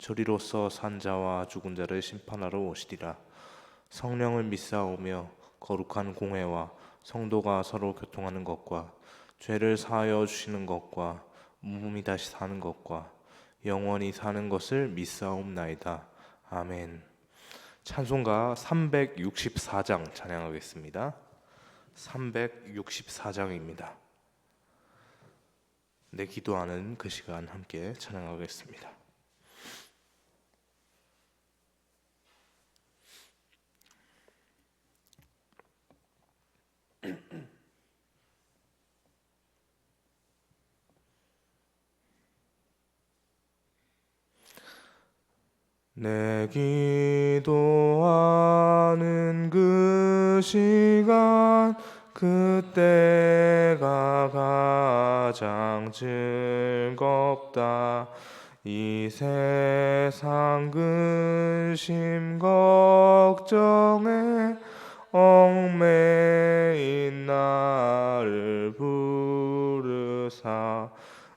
저리로서 산 자와 죽은 자를 심판하러 오시리라. 성령을 믿사오며 거룩한 공회와 성도가 서로 교통하는 것과 죄를 사하여 주시는 것과 몸이 다시 사는 것과 영원히 사는 것을 믿사옵나이다. 아멘. 찬송가 364장 찬양하겠습니다. 364장입니다. 내 기도하는 그 시간 함께 찬양하겠습니다. 내 기도하는 그 시간 그때가 가장 즐겁다. 이 세상 근심 걱정에 얽매인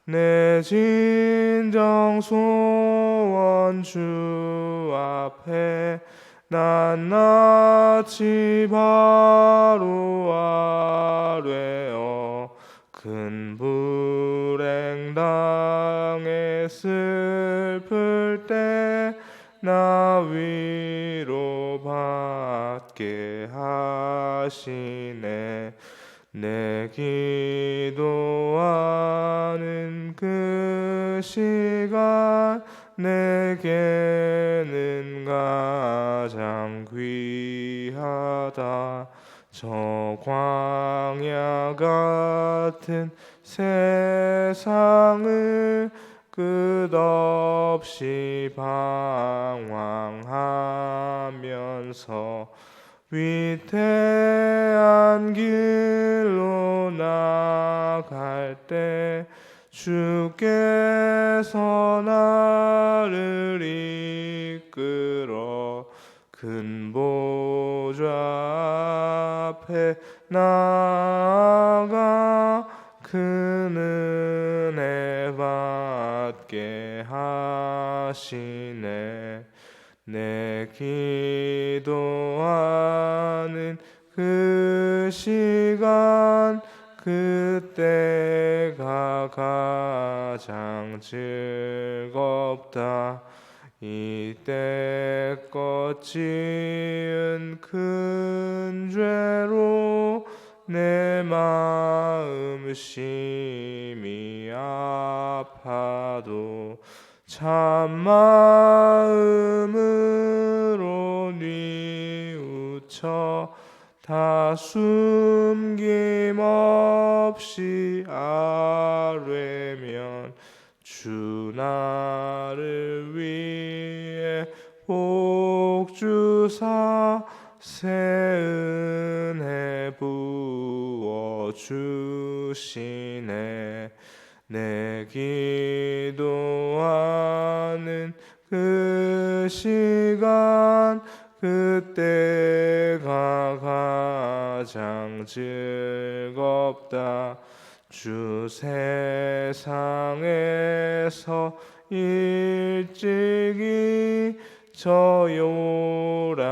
내 진정 소원 주 앞에 낱낱이 바로 아뢰어. 큰 불행 당해 슬플 때 나 위로 받게 하시네 내 기도하는 그 시간 내게는 가장 귀하다. 저 광야 같은 세상을 끝없이 방황하면서 위태한 길로 나갈 때 주께서 나를 이끌어 큰 보좌 앞에 나아가 큰 은혜 받게 하시네 내 기도하는 그 시간 그때가 가장 즐겁다. 이때껏 지은 큰 죄로 내 마음 심히 아파도 참 마음으로 뉘우쳐 다 숨김없이 아뢰면 주 나를 위해 복 주사 새 은혜 부어 주시네 내 기도하는 그 시간 그때가 가장 즐겁다. 주 세상에서 일찍이 저 요란한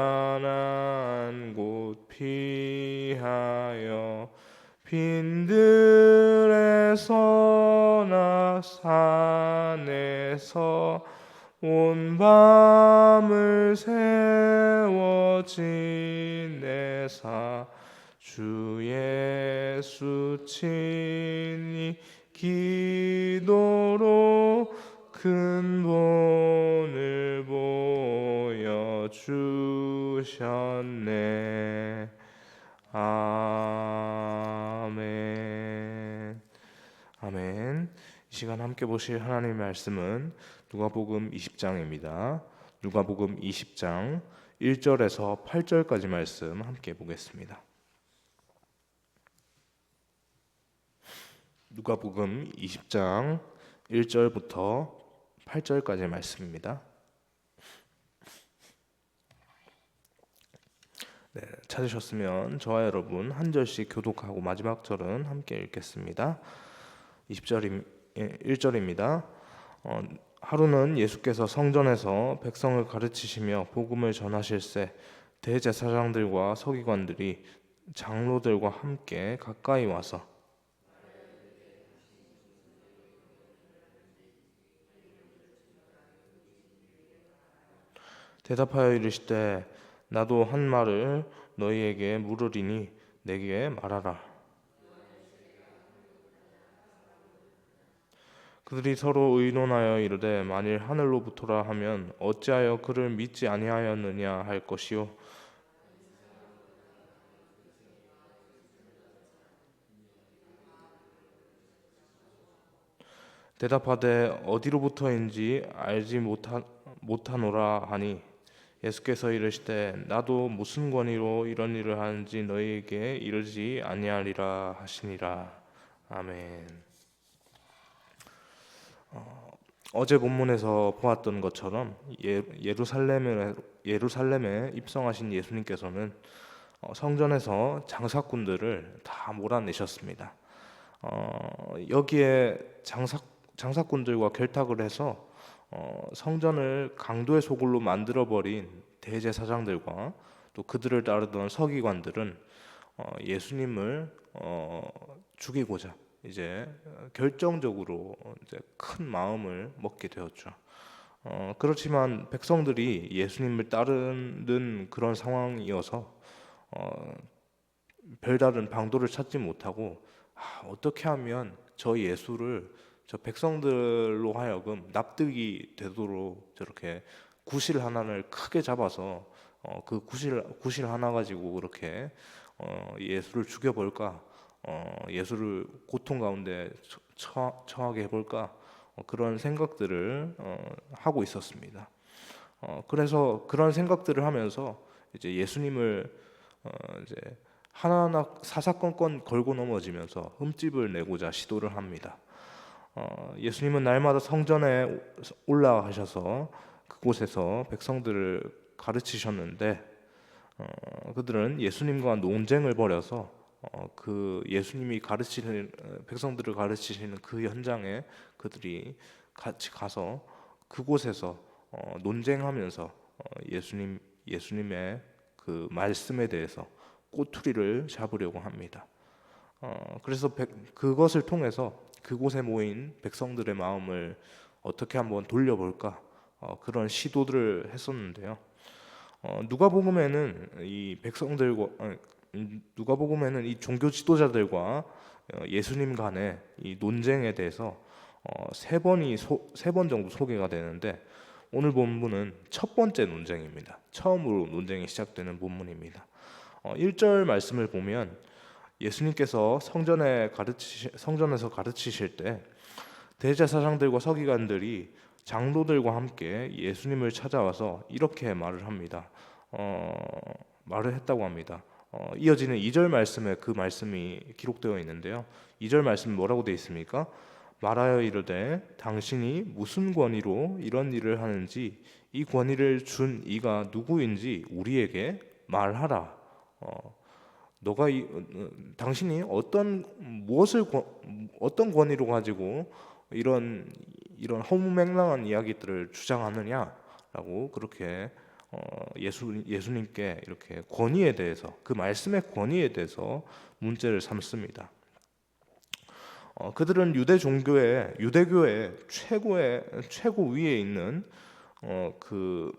곳 피하여 빈들에서나 산에서 온 밤을 세워 지내사. 주 예수 친히 기도로 큰 본을 보여 주셨네. 아멘. 아멘 이 시간 함께 보실 하나님의 말씀은 누가복음 20장입니다 누가복음 20장 1절에서 8절까지 말씀 함께 보겠습니다. 누가복음 20장 1절부터 8절까지 말씀입니다. 네, 찾으셨으면 저와 여러분 한 절씩 교독하고 마지막 절은 함께 읽겠습니다. 20절 1절입니다. 어, 하루는 예수께서 성전에서 백성을 가르치시며 복음을 전하실새 대제사장들과 서기관들이 장로들과 함께 가까이 와서 대답하여 이르시되 나도 한 말을 너희에게 물으리니 내게 말하라. 그들이 서로 의논하여 이르되 만일 하늘로부터라 하면 어찌하여 그를 믿지 아니하였느냐 할 것이요 대답하되 어디로부터인지 알지 못하, 못하노라 하니 예수께서 이르시되 나도 무슨 권위로 이런 일을 하는지 너희에게 이르지 아니하리라 하시니라 아멘. 어, 어제 본문에서 보았던 것처럼 예, 예루살렘에 예루살렘에 입성하신 예수님께서는 어, 성전에서 장사꾼들을 다 몰아내셨습니다. 어, 여기에 장사 장사꾼들과 결탁을 해서 어, 성전을 강도의 소굴로 만들어 버린 대제사장들과 또 그들을 따르던 서기관들은 어, 예수님을 어, 죽이고자 이제 결정적으로 이제 큰 마음을 먹게 되었죠. 어, 그렇지만 백성들이 예수님을 따르는 그런 상황이어서 어, 별다른 방도를 찾지 못하고 아, 어떻게 하면 저 예수를 저 백성들로 하여금 납득이 되도록 저렇게 구실 하나를 크게 잡아서 어, 그 구실 구실 하나 가지고 그렇게 어, 예수를 죽여볼까 어, 예수를 고통 가운데 처, 처하게 해볼까 어, 그런 생각들을 어, 하고 있었습니다. 어, 그래서 그런 생각들을 하면서 이제 예수님을 어, 이제 하나하나 사사건건 걸고 넘어지면서 흠집을 내고자 시도를 합니다. 어, 예수님은 날마다 성전에 올라가셔서 그곳에서 백성들을 가르치셨는데 어, 그들은 예수님과 논쟁을 벌여서 어, 그 예수님이 가르치는 백성들을 가르치시는 그 현장에 그들이 같이 가서 그곳에서 어, 논쟁하면서 어, 예수님 예수님의 그 말씀에 대해서 꼬투리를 잡으려고 합니다. 어, 그래서 백, 그것을 통해서 그곳에 모인 백성들의 마음을 어떻게 한번 돌려볼까 어, 그런 시도들을 했었는데요. 어, 누가복음에는 이 백성들과 어, 누가복음에는 이 종교 지도자들과 어, 예수님 간의 이 논쟁에 대해서 어, 세 번이 세 번 정도 소개가 되는데 오늘 본문은 첫 번째 논쟁입니다. 처음으로 논쟁이 시작되는 본문입니다. 어, 1절 말씀을 보면 예수님께서 성전에 가르치 성전에서 가르치실 때 대제사장들과 서기관들이 장로들과 함께 예수님을 찾아와서 이렇게 말을 합니다. 어, 말을 했다고 합니다. 어, 이어지는 2절 말씀에 그 말씀이 기록되어 있는데요. 2절 말씀 뭐라고 되어 있습니까? 말하여 이르되 당신이 무슨 권위로 이런 일을 하는지 이 권위를 준 이가 누구인지 우리에게 말하라. 어, 너가 이, 어, 당신이 어떤 무엇을 어떤 권위로 가지고 이런 이런 허무맹랑한 이야기들을 주장하느냐라고 그렇게 어, 예수 예수님께 이렇게 권위에 대해서 그 말씀의 권위에 대해서 문제를 삼습니다. 어, 그들은 유대 종교의 유대교의 최고의 최고 위에 있는 어, 그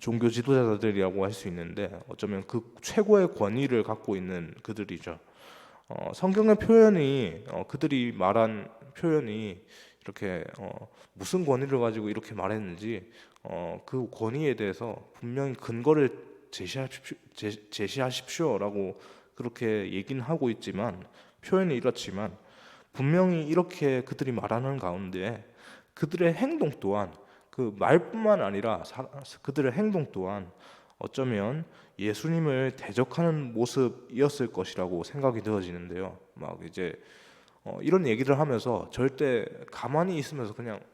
종교 지도자들이라고 할 수 있는데 어쩌면 그 최고의 권위를 갖고 있는 그들이죠. 어, 성경의 표현이 어, 그들이 말한 표현이 이렇게 어, 무슨 권위를 가지고 이렇게 말했는지 어, 그 권위에 대해서 분명히 근거를 제시하십시오, 제, 시하십시오라고 그렇게 얘기는 하고 있지만 표현이 이렇지만 분명히 이렇게 그들이 말하는 가운데 그들의 행동 또한 그 말뿐만 아니라 사- 그들의 행동 또한 어쩌면 예수님을 대적하는 모습이었을 것이라고 생각이 되어지는데요. 막 이제 어, 이런 얘기를 하면서 절대 가만히 있으면서 그냥 뒷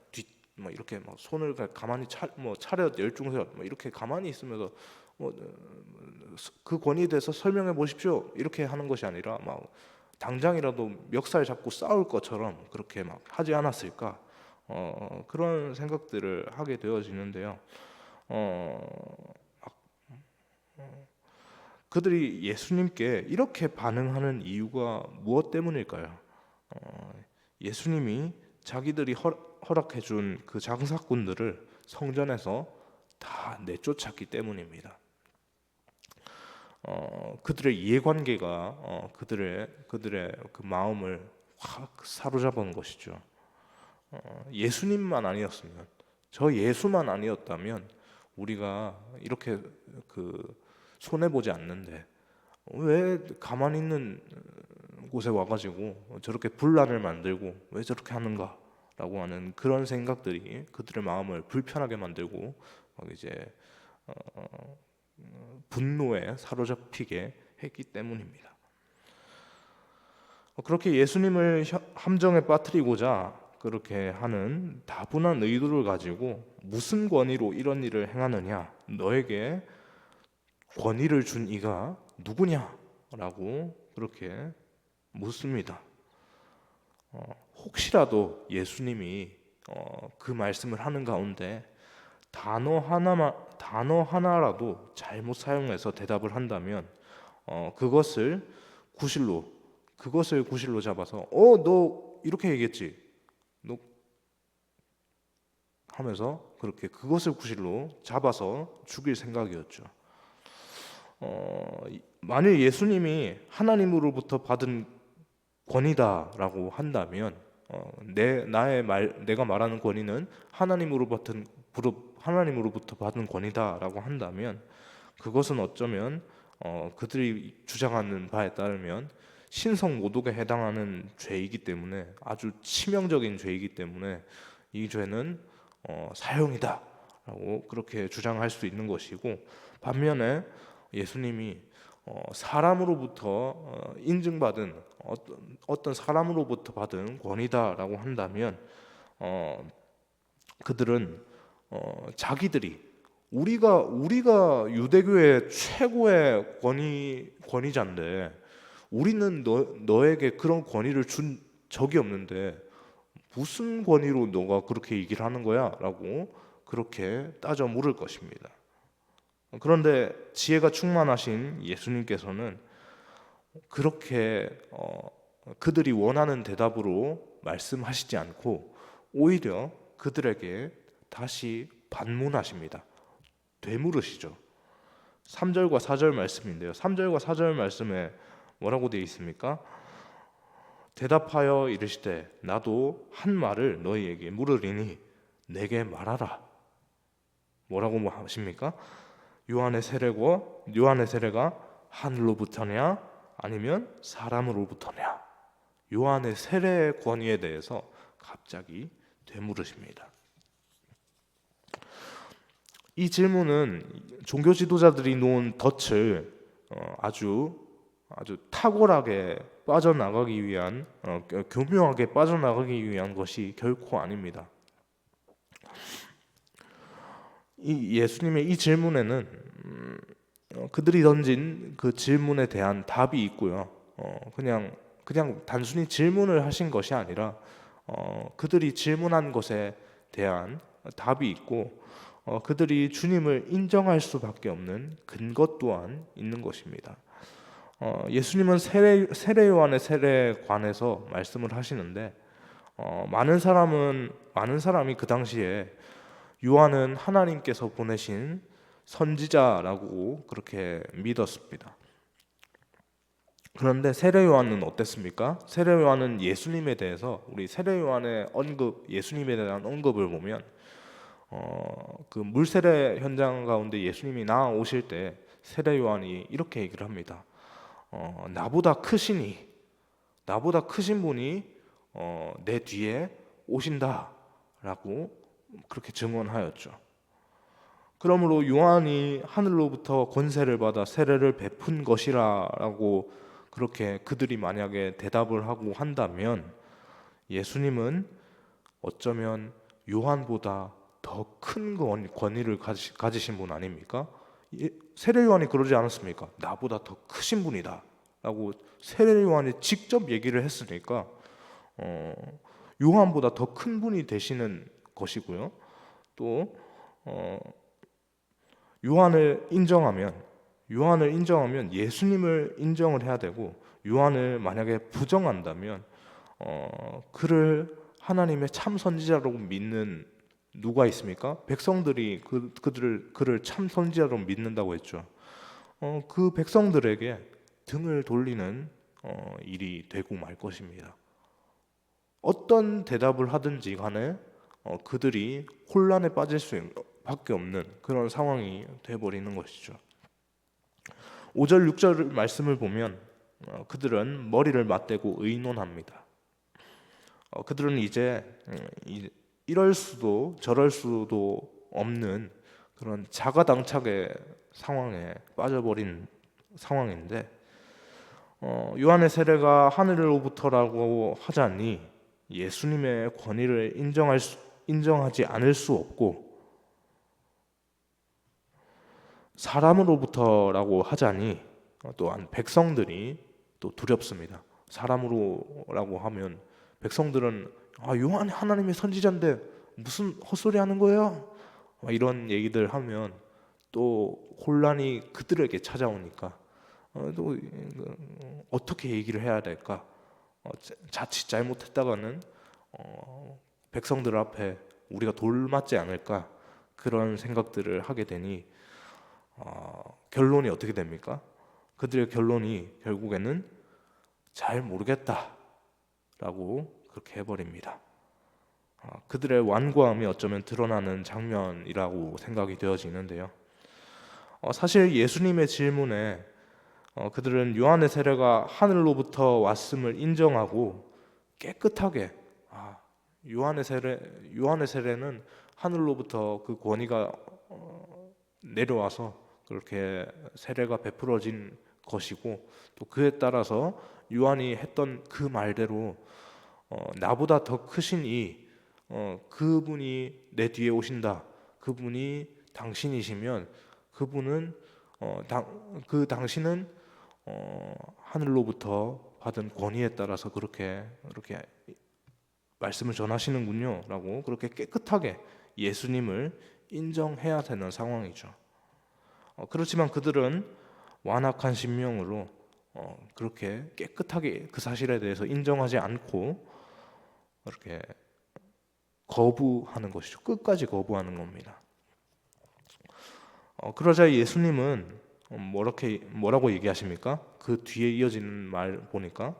뭐 이렇게 막 손을 가- 가만히 차, 뭐 차렷 열중서 뭐 이렇게 가만히 있으면서 뭐그 권위에 대해서 설명해 보십시오 이렇게 하는 것이 아니라 막 당장이라도 멱살 잡고 싸울 것처럼 그렇게 막 하지 않았을까 어, 그런 생각들을 하게 되어지는데요. 어, 그들이 예수님께 이렇게 반응하는 이유가 무엇 때문일까요? 어, 예수님이 자기들이 허, 허락해 준 그 장사꾼들을 성전에서 다 내쫓았기 때문입니다. 어, 그들의 이해관계가 어, 그들의 그들의 그 마음을 확 사로잡은 것이죠. 어, 예수님만 아니었으면 저 예수만 아니었다면 우리가 이렇게 그 손해 보지 않는데 왜 가만히 있는 곳에 와가지고 저렇게 분란을 만들고 왜 저렇게 하는가 라고 하는 그런 생각들이 그들의 마음을 불편하게 만들고 막 이제 어, 분노에 사로잡히게 했기 때문입니다. 그렇게 예수님을 혀- 함정에 빠뜨리고자 그렇게 하는 다분한 의도를 가지고 무슨 권위로 이런 일을 행하느냐? 너에게 권위를 준 이가 누구냐라고 그렇게 묻습니다. 어, 혹시라도 예수님이 어, 그 말씀을 하는 가운데 단어 하나만 단어 하나라도 잘못 사용해서 대답을 한다면 어, 그것을 구실로 그것을 구실로 잡아서 어 너 이렇게 얘기했지 너 하면서 그렇게 그것을 구실로 잡아서 죽일 생각이었죠. 어, 만일 예수님이 하나님으로부터 받은 권위다라고 한다면 어, 내 나의 말 내가 말하는 권위는 하나님으로부터 하나님으로부터 받은 권위다라고 한다면 그것은 어쩌면 어, 그들이 주장하는 바에 따르면 신성 모독에 해당하는 죄이기 때문에 아주 치명적인 죄이기 때문에 이 죄는 어, 사형이다라고 그렇게 주장할 수 있는 것이고 반면에 예수님이 어, 사람으로부터 어, 인증받은 어떤, 어떤 사람으로부터 받은 권위다라고 한다면 어, 그들은 어, 자기들이 우리가 우리가 유대교의 최고의 권위 권위자인데 우리는 너 너에게 그런 권위를 준 적이 없는데 무슨 권위로 너가 그렇게 얘기를 하는 거야?라고 그렇게 따져 물을 것입니다. 그런데 지혜가 충만하신 예수님께서는 그렇게 어, 그들이 원하는 대답으로 말씀하시지 않고 오히려 그들에게 다시 반문하십니다. 되물으시죠. 3절과 4절 말씀인데요. 3절과 4절 말씀에 뭐라고 되어 있습니까? 대답하여 이르시되 나도 한 말을 너희에게 물으리니 내게 말하라. 뭐라고 뭐 하십니까? 요한의 세례고 요한의 세례가 하늘로부터냐 아니면 사람으로부터냐? 요한의 세례의 권위에 대해서 갑자기 되물으십니다. 이 질문은 종교 지도자들이 놓은 덫을 어, 아주 아주 탁월하게 빠져나가기 위한 어, 교묘하게 빠져나가기 위한 것이 결코 아닙니다. 이 예수님의 이 질문에는 음, 어, 그들이 던진 그 질문에 대한 답이 있고요. 어, 그냥 그냥 단순히 질문을 하신 것이 아니라 어, 그들이 질문한 것에 대한 답이 있고 어, 그들이 주님을 인정할 수밖에 없는 근거 또한 있는 것입니다. 어, 예수님은 세례, 세례 요한의 세례에 관해서 말씀을 하시는데 어, 많은 사람은 많은 사람이 그 당시에 요한은 하나님께서 보내신 선지자라고 그렇게 믿었습니다. 그런데 세례 요한은 어땠습니까? 세례 요한은 예수님에 대해서 우리 세례 요한의 언급, 예수님에 대한 언급을 보면 어, 그 물세례 현장 가운데 예수님이 나오실 때 세례 요한이 이렇게 얘기를 합니다. 어, 나보다 크시니 나보다 크신 분이 어, 내 뒤에 오신다라고 그렇게 증언하였죠. 그러므로 요한이 하늘로부터 권세를 받아 세례를 베푼 것이라라고 그렇게 그들이 만약에 대답을 하고 한다면 예수님은 어쩌면 요한보다 더 큰 권위를 가지, 가지신 분 아닙니까? 예, 세례 요한이 그러지 않았습니까? 나보다 더 크신 분이다라고 세례 요한이 직접 얘기를 했으니까 어, 요한보다 더 큰 분이 되시는 것이고요. 또 어, 요한을 인정하면 요한을 인정하면 예수님을 인정을 해야 되고 요한을 만약에 부정한다면 어, 그를 하나님의 참 선지자로 믿는 누가 있습니까? 백성들이 그 그들을 그를 참 선지자로 믿는다고 했죠. 어, 그 백성들에게 등을 돌리는 어, 일이 되고 말 것입니다. 어떤 대답을 하든지 간에 어, 그들이 혼란에 빠질 수 밖에 없는 그런 상황이 되어버리는 것이죠. 5절 6절 말씀을 보면 어, 그들은 머리를 맞대고 의논합니다. 어, 그들은 이제 음, 이럴 수도 저럴 수도 없는 그런 자가당착의 상황에 빠져버린 상황인데 어, 요한의 세례가 하늘로부터라고 하자니 예수님의 권위를 인정할 수, 인정하지 않을 수 없고 사람으로부터라고 하자니 또한 백성들이 또 두렵습니다. 사람으로라고 하면 백성들은 아, 요한 하나님의 선지자인데 무슨 헛소리 하는 거예요? 이런 얘기들 하면 또 혼란이 그들에게 찾아오니까 어, 또 그, 어떻게 얘기를 해야 될까? 어, 자칫 잘못했다가는 어, 백성들 앞에 우리가 돌맞지 않을까 그런 생각들을 하게 되니 어, 결론이 어떻게 됩니까? 그들의 결론이 결국에는 잘 모르겠다라고 그렇게 해버립니다. 어, 그들의 완고함이 어쩌면 드러나는 장면이라고 생각이 되어지는데요. 어, 사실 예수님의 질문에 어, 그들은 요한의 세례가 하늘로부터 왔음을 인정하고 깨끗하게 아, 요한의 세례 요한의 세례는 하늘로부터 그 권위가 어, 내려와서 그렇게 세례가 베풀어진 것이고 또 그에 따라서 요한이 했던 그 말대로 어, 나보다 더 크신 이 어, 그분이 내 뒤에 오신다. 그분이 당신이시면 그분은 어, 당, 그 당신은 어, 하늘로부터 받은 권위에 따라서 그렇게 그렇게 말씀을 전하시는군요라고 그렇게 깨끗하게 예수님을 인정해야 되는 상황이죠. 어, 그렇지만 그들은 완악한 신명으로 어, 그렇게 깨끗하게 그 사실에 대해서 인정하지 않고 그렇게 거부하는 것이죠. 끝까지 거부하는 겁니다. 어, 그러자 예수님은 뭐렇게 뭐라고 얘기하십니까? 그 뒤에 이어지는 말 보니까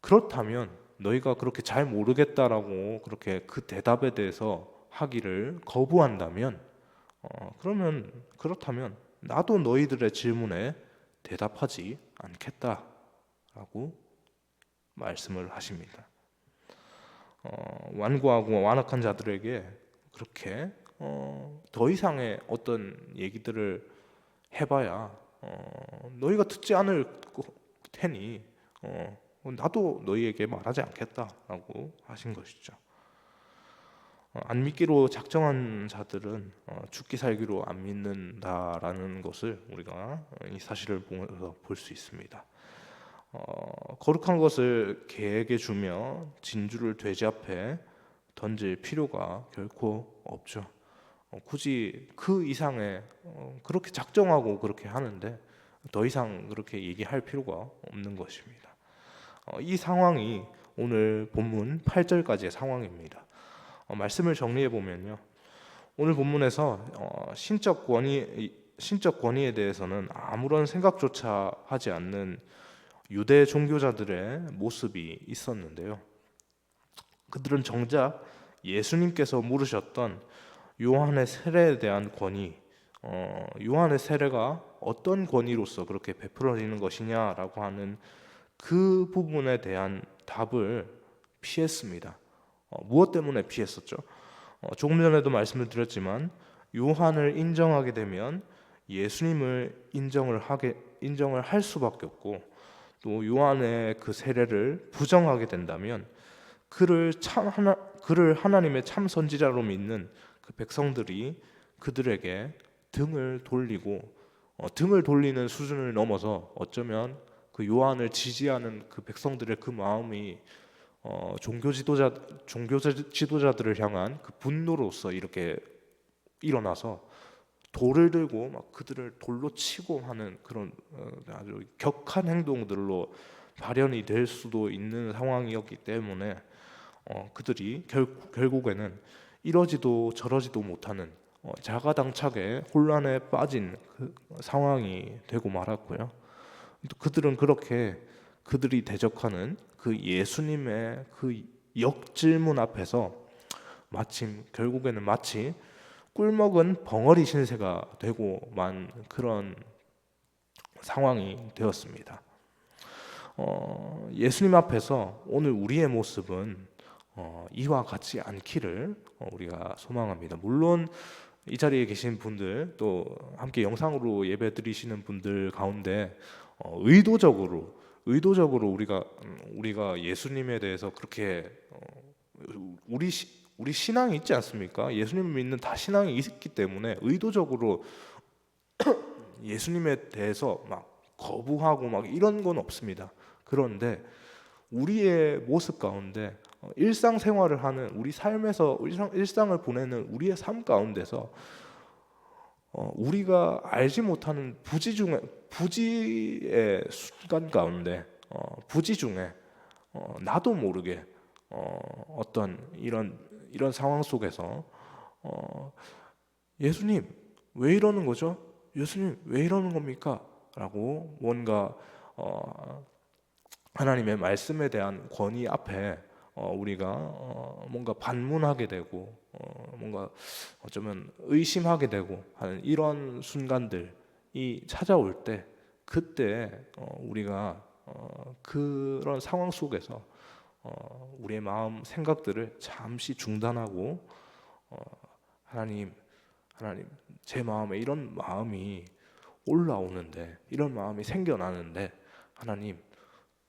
그렇다면 너희가 그렇게 잘 모르겠다라고 그렇게 그 대답에 대해서 하기를 거부한다면 어, 그러면 그렇다면 나도 너희들의 질문에 대답하지 않겠다라고 말씀을 하십니다. 어, 완고하고 완악한 자들에게 그렇게 어, 더 이상의 어떤 얘기들을 해봐야 어, 너희가 듣지 않을 테니 어, 나도 너희에게 말하지 않겠다라고 하신 것이죠. 어, 안 믿기로 작정한 자들은 어, 죽기 살기로 안 믿는다라는 것을 우리가 이 사실을 보면서 볼 수 있습니다. 어, 거룩한 것을 개에게 주며 진주를 돼지 앞에 던질 필요가 결코 없죠. 어, 굳이 그 이상의 어, 그렇게 작정하고 그렇게 하는데 더 이상 그렇게 얘기할 필요가 없는 것입니다. 어, 이 상황이 오늘 본문 8절까지의 상황입니다. 어, 말씀을 정리해 보면요. 오늘 본문에서 어, 신적 권위 신적 권위에 대해서는 아무런 생각조차 하지 않는 유대 종교자들의 모습이 있었는데요. 그들은 정작 예수님께서 물으셨던 요한의 세례에 대한 권위, 어, 요한의 세례가 어떤 권위로서 그렇게 베풀어지는 것이냐라고 하는 그 부분에 대한 답을 피했습니다. 어, 무엇 때문에 피했었죠? 어, 조금 전에도 말씀을 드렸지만 요한을 인정하게 되면 예수님을 인정을 하게 인정을 할 수밖에 없고 또 요한의 그 세례를 부정하게 된다면 그를 참 하나 그를 하나님의 참 선지자로 믿는 그 백성들이 그들에게 등을 돌리고 어, 등을 돌리는 수준을 넘어서 어쩌면 그 요한을 지지하는 그 백성들의 그 마음이 어, 종교 지도자 종교 지도자들을 향한 그 분노로서 이렇게 일어나서 돌을 들고 막 그들을 돌로 치고 하는 그런 어, 아주 격한 행동들로 발현이 될 수도 있는 상황이었기 때문에 어, 그들이 결, 결국에는 이러지도 저러지도 못하는 어, 자가당착의 혼란에 빠진 그 상황이 되고 말았고요. 또 그들은 그렇게 그들이 대적하는 그 예수님의 그 역질문 앞에서 마침 결국에는 마치 꿀먹은 벙어리 신세가 되고 만 그런 상황이 되었습니다. 어, 예수님 앞에서 오늘 우리의 모습은 어, 이와 같지 않기를 어, 우리가 소망합니다. 물론 이 자리에 계신 분들 또 함께 영상으로 예배 드리시는 분들 가운데 어, 의도적으로 의도적으로 우리가 음, 우리가 예수님에 대해서 그렇게 어, 우리 시, 우리 신앙이 있지 않습니까? 예수님 믿는 다 신앙이 있기 때문에 의도적으로 예수님에 대해서 막 거부하고 막 이런 건 없습니다. 그런데 우리의 모습 가운데 어, 일상생활을 하는 우리 삶에서 일상, 일상을 보내는 우리의 삶 가운데서 어, 우리가 알지 못하는 부지 중에 부지의 순간 가운데 어, 부지 중에 어, 나도 모르게 어, 어떤 이런 이런 상황 속에서 어, 예수님 왜 이러는 거죠? 예수님 왜 이러는 겁니까? 라고 뭔가 어, 하나님의 말씀에 대한 권위 앞에 어, 우리가 어, 뭔가 반문하게 되고 어, 뭔가 어쩌면 의심하게 되고 하는 이런 순간들이 찾아올 때 그때 어, 우리가 어, 그런 상황 속에서 어, 우리의 마음 생각들을 잠시 중단하고 어, 하나님 하나님 제 마음에 이런 마음이 올라오는데 이런 마음이 생겨나는데 하나님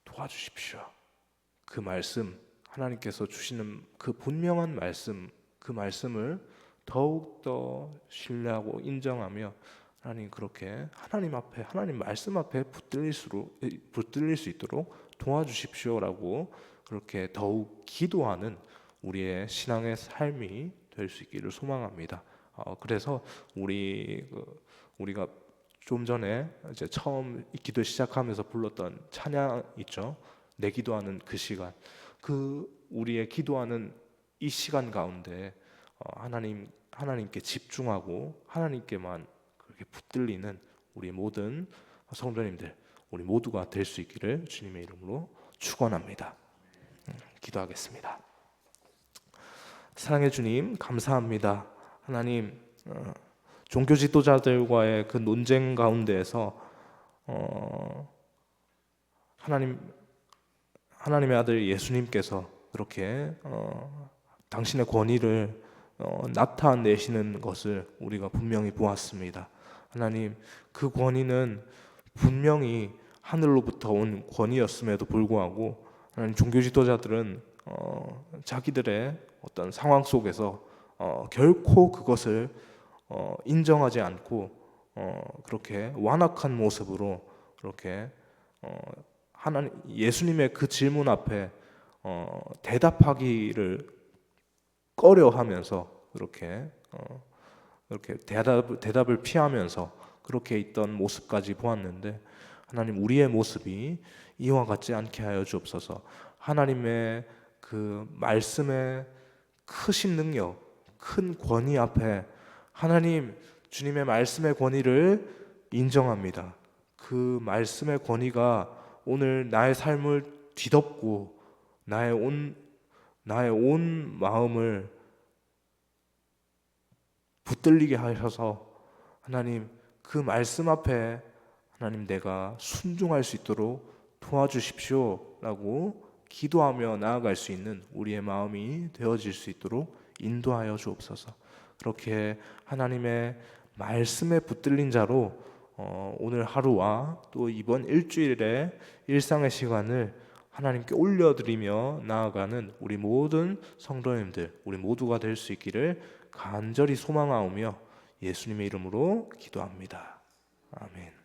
도와주십시오. 그 말씀 하나님께서 주시는 그 분명한 말씀 그 말씀을 더욱 더 신뢰하고 인정하며 하나님 그렇게 하나님 앞에 하나님 말씀 앞에 붙들릴 수 붙들릴 수 있도록 도와주십시오라고 그렇게 더욱 기도하는 우리의 신앙의 삶이 될 수 있기를 소망합니다. 어, 그래서 우리 그, 우리가 좀 전에 이제 처음 기도 시작하면서 불렀던 찬양 있죠. 내 기도하는 그 시간. 그 우리의 기도하는 이 시간 가운데 어, 하나님 하나님께 집중하고 하나님께만 그렇게 붙들리는 우리 모든 성도님들 우리 모두가 될 수 있기를 주님의 이름으로 축원합니다. 음, 기도하겠습니다. 사랑의 주님 감사합니다. 하나님 어, 종교 지도자들과의 그 논쟁 가운데에서 어, 하나님 하나님의 아들 예수님께서 그렇게 어, 당신의 권위를 어, 나타내시는 것을 우리가 분명히 보았습니다. 하나님 그 권위는 분명히 하늘로부터 온 권위였음에도 불구하고 하나님 종교 지도자들은 어, 자기들의 어떤 상황 속에서 어, 결코 그것을 어, 인정하지 않고 어, 그렇게 완악한 모습으로 그렇게 어, 하나님 예수님의 그 질문 앞에 어, 대답하기를 꺼려하면서 그렇게 어, 그렇게 대답 대답을 피하면서 그렇게 있던 모습까지 보았는데 하나님 우리의 모습이 이와 같지 않게 하여 주옵소서. 하나님의 그 말씀의 크신 능력, 큰 권위 앞에 하나님 주님의 말씀의 권위를 인정합니다. 그 말씀의 권위가 오늘 나의 삶을 뒤덮고 나의 온 나의 온 마음을 붙들리게 하셔서 하나님 그 말씀 앞에 하나님 내가 순종할 수 있도록 도와주십시오라고 기도하며 나아갈 수 있는 우리의 마음이 되어질 수 있도록 인도하여 주옵소서. 그렇게 하나님의 말씀에 붙들린 자로 어, 오늘 하루와 또 이번 일주일의 일상의 시간을 하나님께 올려드리며 나아가는 우리 모든 성도님들, 우리 모두가 될 수 있기를 간절히 소망하오며 예수님의 이름으로 기도합니다. 아멘.